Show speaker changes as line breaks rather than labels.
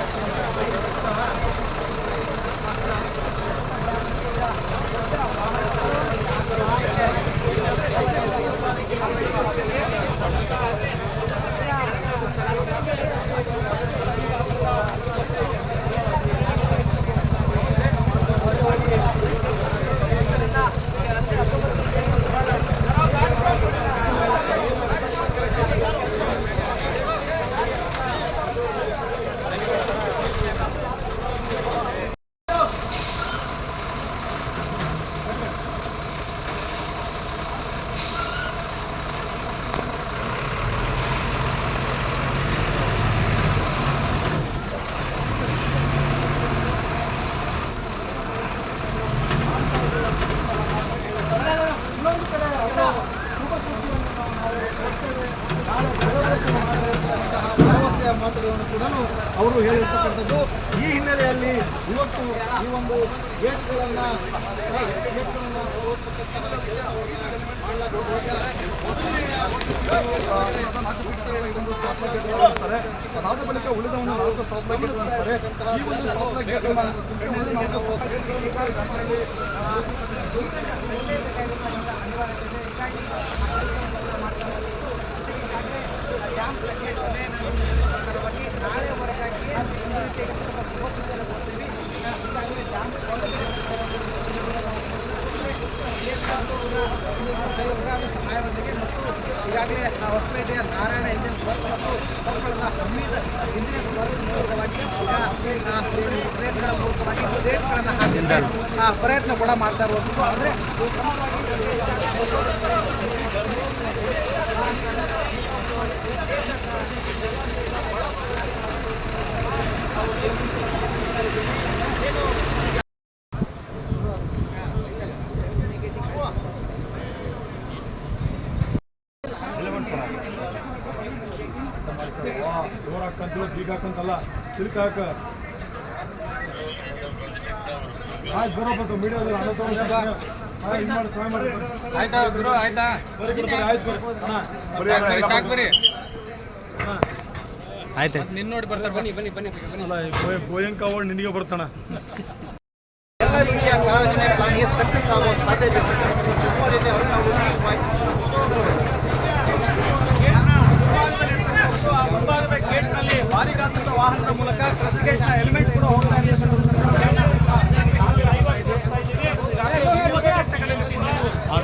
Thank you. ಅವರು ಹೇಳಿರ್ತಕ್ಕಂಥದ್ದು. ಈ ಹಿನ್ನೆಲೆಯಲ್ಲಿ ಇವತ್ತು ಈ ಒಂದು ಗೇಟ್ಗಳನ್ನು ಗೇಟ್ಗಳನ್ನು ಅದಾದ ಬಳಿಕ ಉಳಿದವನ್ನು ನಾಲ್ಕು ಅಂತಾರೆ ಈ ಒಂದು
ಸಹಾಯದೊಂದಿಗೆ ಮತ್ತು ಈಗಾಗಲೇ ಹೊಸಪೇಟೆಯ ನಾರಾಯಣ ಇಂಜಿನಿಯರ್ಸ್ ವರ್ಕ್ ಮತ್ತು ಕೊಪ್ಪಳದ ಹಮ್ಮಿದ ಇಂಜಿನಿಯರ್ಸ್ ವರ್ಕ್ ಮೂಲಕವಾಗಿ ಪ್ರಯತ್ನಗಳ ಮೂಲಕವಾಗಿ ಪ್ರಯತ್ನ ಕೂಡ ಮಾಡ್ತಾ ಇರುವಂಥದ್ದು ಅಂದರೆ
ಡೋರ್ ಹಾಕಂತೇಳಿ ಬೀಗ ಹಾಕಂತಲ್ಲ ಹಾಕ ಆಯ್ತು ಮೀಡಿಯಾದಲ್ಲಿ
ಆಯ್ತಾ ಆಯ್ತಾ ಬನ್ನಿ ಬನ್ನಿ
ಗೋಯಂಕ ಅವಾರ್ಡ್ ನಿನಗೆ ಬರ್ತಾನ
ಎಲ್ಲ ರೀತಿಯ ಸಕ್ಸಸ್ ಆಗುವ ಸಾಧ್ಯತೆ ರೀತಿ ನಾವು